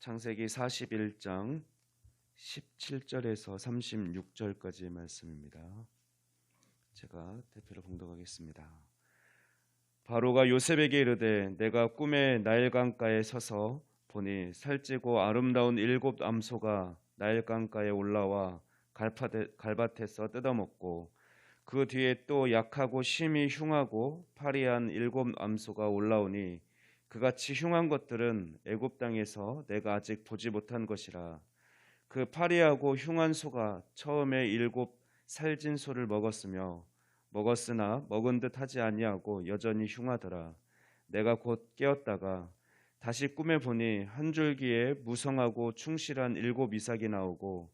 창세기 41장 17절에서 36절까지의 말씀입니다. 제가 대표로 봉독하겠습니다. 바로가 요셉에게 이르되 내가 꿈에 나일 강가에 서서 보니 살찌고 아름다운 일곱 암소가 나일 강가에 올라와 갈밭에, 갈밭에서 뜯어먹고 그 뒤에 또 약하고 심히 흉하고 파리한 일곱 암소가 올라오니 그같이 흉한 것들은 애굽 땅에서 내가 아직 보지 못한 것이라. 그 파리하고 흉한 소가 처음에 일곱 살진 소를 먹었으며 먹었으나 먹은 듯 하지 아니하고 여전히 흉하더라. 내가 곧 깨었다가 다시 꿈에 보니 한 줄기에 무성하고 충실한 일곱 이삭이 나오고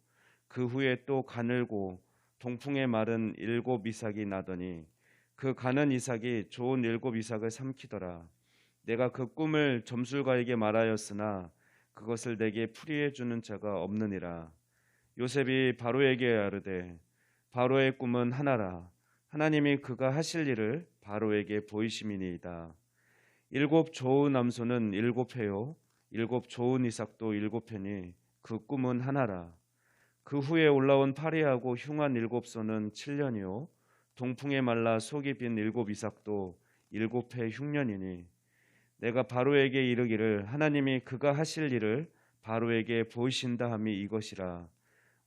그 후에 또 가늘고 동풍에 마른 일곱 이삭이 나더니 그 가는 이삭이 좋은 일곱 이삭을 삼키더라 내가 그 꿈을 점술가에게 말하였으나 그것을 내게 풀이해 주는 자가 없느니라. 요셉이 바로에게 아르되 바로의 꿈은 하나라. 하나님이 그가 하실 일을 바로에게 보이심이니이다. 일곱 좋은 남소는 일곱 해요. 일곱 좋은 이삭도 일곱 해니 그 꿈은 하나라. 그 후에 올라온 파리하고 흉한 일곱 소는 칠년이요. 동풍에 말라 속이 빈 일곱 이삭도 일곱 해 흉년이니 내가 바로에게 이르기를 하나님이 그가 하실 일을 바로에게 보이신다 함이 이것이라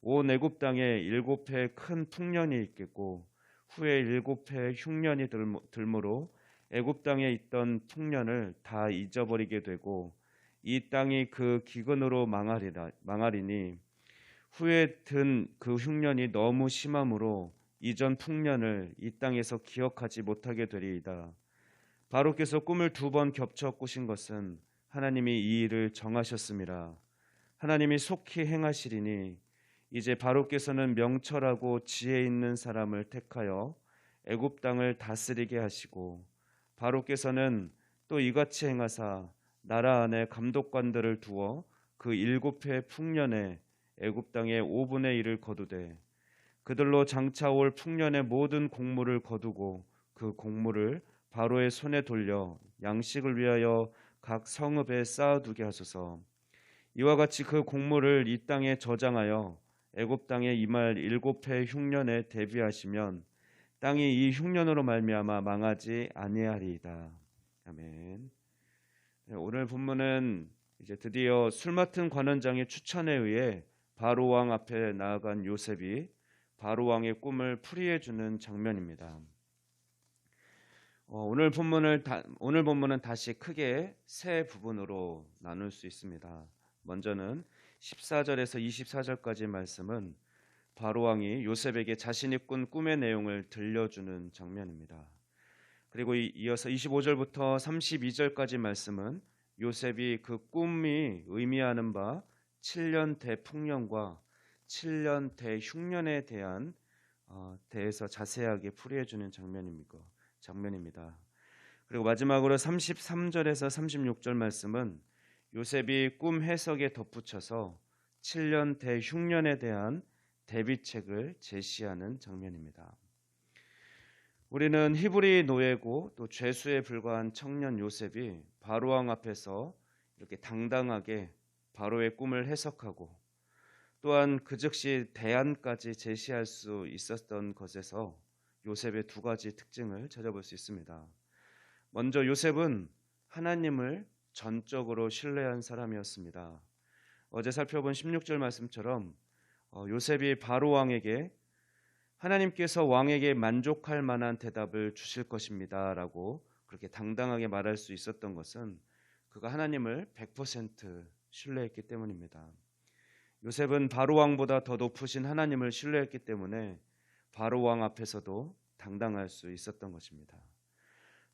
온 애굽 땅에 일곱 해 큰 풍년이 있겠고 후에 일곱 해 흉년이 들므로 애굽 땅에 있던 풍년을 다 잊어버리게 되고 이 땅이 그 기근으로 망하리라 망하리니 후에 든 그 흉년이 너무 심함으로 이전 풍년을 이 땅에서 기억하지 못하게 되리이다. 바로께서 꿈을 두 번 겹쳐 꾸신 것은 하나님이 이 일을 정하셨습니다. 하나님이 속히 행하시리니 이제 바로께서는 명철하고 지혜 있는 사람을 택하여 애굽 땅을 다스리게 하시고 바로께서는 또 이같이 행하사 나라 안에 감독관들을 두어 그 일곱 해 풍년에 애굽 땅의 5분의 1을 거두되 그들로 장차 올 풍년의 모든 공물을 거두고 그 공물을 바로의 손에 돌려 양식을 위하여 각 성읍에 쌓아두게 하소서. 이와 같이 그 공물을 이 땅에 저장하여 애굽 땅에 이말 일곱 해 흉년에 대비하시면 땅이 이 흉년으로 말미암아 망하지 아니하리이다. 아멘. 네, 오늘 본문은 이제 드디어 술 맡은 관원장의 추천에 의해 바로 왕 앞에 나아간 요셉이 바로 왕의 꿈을 풀이해 주는 장면입니다. 어, 오늘 본문을 다, 오늘 본문은 다시 크게 세 부분으로 나눌 수 있습니다. 먼저는 14절에서 24절까지 말씀은 바로 왕이 요셉에게 자신이 꾼 꿈의 내용을 들려주는 장면입니다. 그리고 이어서 25절부터 32절까지 말씀은 요셉이 그 꿈이 의미하는 바 7년 대풍년과 7년 대흉년에 대한 어, 대해서 자세하게 풀이해 주는 장면입니다. 장면입니다. 그리고 마지막으로 33절에서 36절 말씀은 요셉이 꿈 해석에 덧붙여서 7년 대흉년에 대한 대비책을 제시하는 장면입니다. 우리는 히브리 노예고 또 죄수에 불과한 청년 요셉이 바로 왕 앞에서 이렇게 당당하게 바로의 꿈을 해석하고 또한 그 즉시 대안까지 제시할 수 있었던 것에서 요셉의 두 가지 특징을 찾아볼 수 있습니다. 먼저 요셉은 하나님을 전적으로 신뢰한 사람이었습니다. 어제 살펴본 16절 말씀처럼 어, 요셉이 바로 왕에게 하나님께서 왕에게 만족할 만한 대답을 주실 것입니다라고 그렇게 당당하게 말할 수 있었던 것은 그가 하나님을 100% 신뢰했기 때문입니다. 요셉은 바로 왕보다 더 높으신 하나님을 신뢰했기 때문에 바로 왕 앞에서도 당당할 수 있었던 것입니다.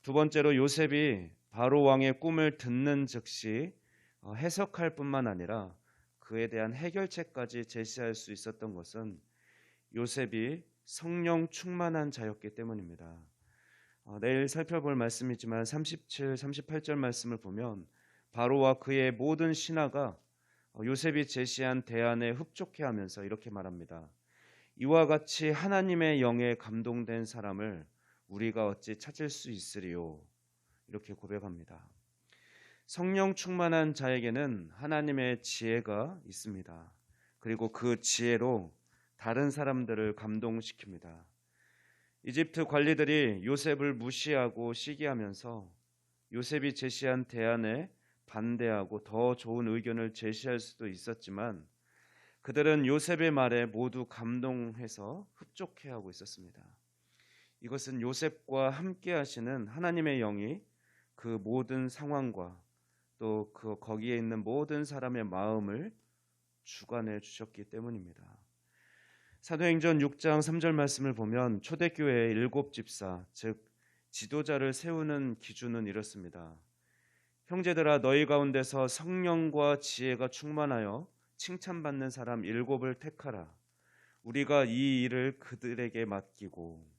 두 번째로 요셉이 바로 왕의 꿈을 듣는 즉시 어, 해석할 뿐만 아니라 그에 대한 해결책까지 제시할 수 있었던 것은 요셉이 성령 충만한 자였기 때문입니다. 어, 내일 살펴볼 말씀이지만 37, 38절 말씀을 보면 바로와 그의 모든 신하가 어, 요셉이 제시한 대안에 흡족해 하면서 이렇게 말합니다. 이와 같이 하나님의 영에 감동된 사람을 우리가 어찌 찾을 수 있으리요? 이렇게 고백합니다. 성령 충만한 자에게는 하나님의 지혜가 있습니다. 그리고 그 지혜로 다른 사람들을 감동시킵니다. 이집트 관리들이 요셉을 무시하고 시기하면서 요셉이 제시한 대안에 반대하고 더 좋은 의견을 제시할 수도 있었지만 그들은 요셉의 말에 모두 감동해서 흡족해하고 있었습니다. 이것은 요셉과 함께 하시는 하나님의 영이 그 모든 상황과 또 그 거기에 있는 모든 사람의 마음을 주관해 주셨기 때문입니다. 사도행전 6장 3절 말씀을 보면 초대교회의 일곱 집사 즉 지도자를 세우는 기준은 이렇습니다. 형제들아 너희 가운데서 성령과 지혜가 충만하여 칭찬받는 사람 일곱을 택하라. 우리가 이 일을 그들에게 맡기고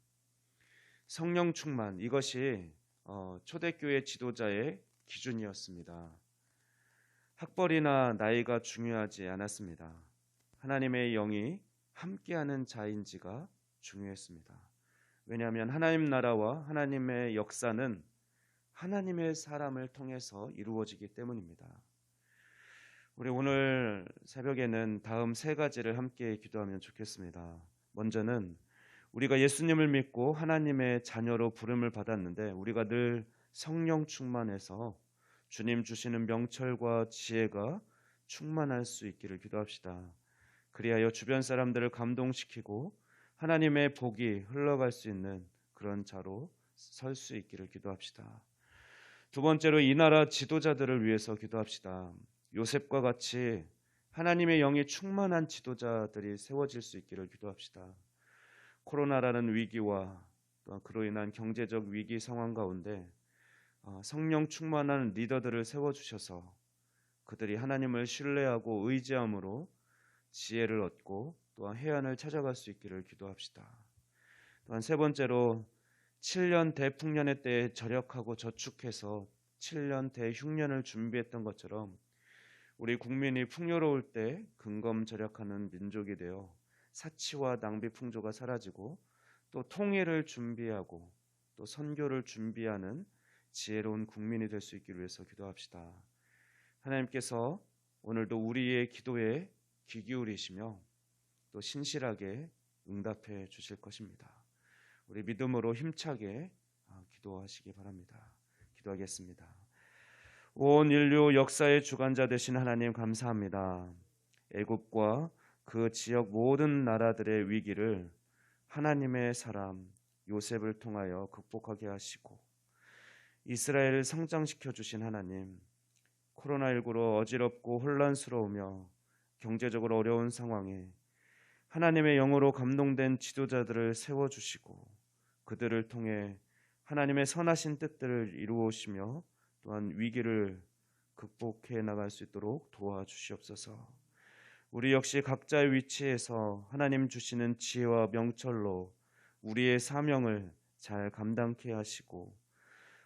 성령 충만 이것이 어, 초대교회 지도자의 기준이었습니다. 학벌이나 나이가 중요하지 않았습니다. 하나님의 영이 함께하는 자인지가 중요했습니다. 왜냐하면 하나님 나라와 하나님의 역사는 하나님의 사람을 통해서 이루어지기 때문입니다. 우리 오늘 새벽에는 다음 세 가지를 함께 기도하면 좋겠습니다. 먼저는 우리가 예수님을 믿고 하나님의 자녀로 부름을 받았는데 우리가 늘 성령 충만해서 주님 주시는 명철과 지혜가 충만할 수 있기를 기도합시다. 그리하여 주변 사람들을 감동시키고 하나님의 복이 흘러갈 수 있는 그런 자로 설 수 있기를 기도합시다. 두 번째로 이 나라 지도자들을 위해서 기도합시다. 요셉과 같이 하나님의 영이 충만한 지도자들이 세워질 수 있기를 기도합시다. 코로나라는 위기와 또 그로 인한 경제적 위기 상황 가운데 어, 성령 충만한 리더들을 세워 주셔서 그들이 하나님을 신뢰하고 의지함으로 지혜를 얻고 또한 해안을 찾아갈 수 있기를 기도합시다. 또한 세 번째로 7년 대풍년의 때에 절약하고 저축해서 7년 대흉년을 준비했던 것처럼 우리 국민이 풍요로울 때 근검 절약하는 민족이 되어 사치와 낭비 풍조가 사라지고 또 통일을 준비하고 또 선교를 준비하는 지혜로운 국민이 될 수 있기를 위해서 기도합시다. 하나님께서 오늘도 우리의 기도에 귀 기울이시며 또 신실하게 응답해 주실 것입니다. 우리 믿음으로 힘차게 아, 기도하시기 바랍니다. 기도하겠습니다. 온 인류 역사의 주관자 되신 하나님 감사합니다. 애굽과 그 지역 모든 나라들의 위기를 하나님의 사람 요셉을 통하여 극복하게 하시고 이스라엘을 성장시켜 주신 하나님 코로나19로 어지럽고 혼란스러우며 경제적으로 어려운 상황에 하나님의 영으로 감동된 지도자들을 세워 주시고 그들을 통해 하나님의 선하신 뜻들을 이루오시며 또한 위기를 극복해 나갈 수 있도록 도와주시옵소서. 우리 역시 각자의 위치에서 하나님 주시는 지혜와 명철로 우리의 사명을 잘 감당케 하시고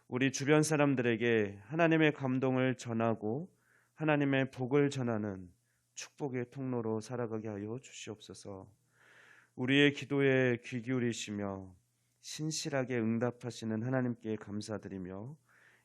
우리 주변 사람들에게 하나님의 감동을 전하고 하나님의 복을 전하는 축복의 통로로 살아가게 하여 주시옵소서. 우리의 기도에 귀 기울이시며 신실하게 응답하시는 하나님께 감사드리며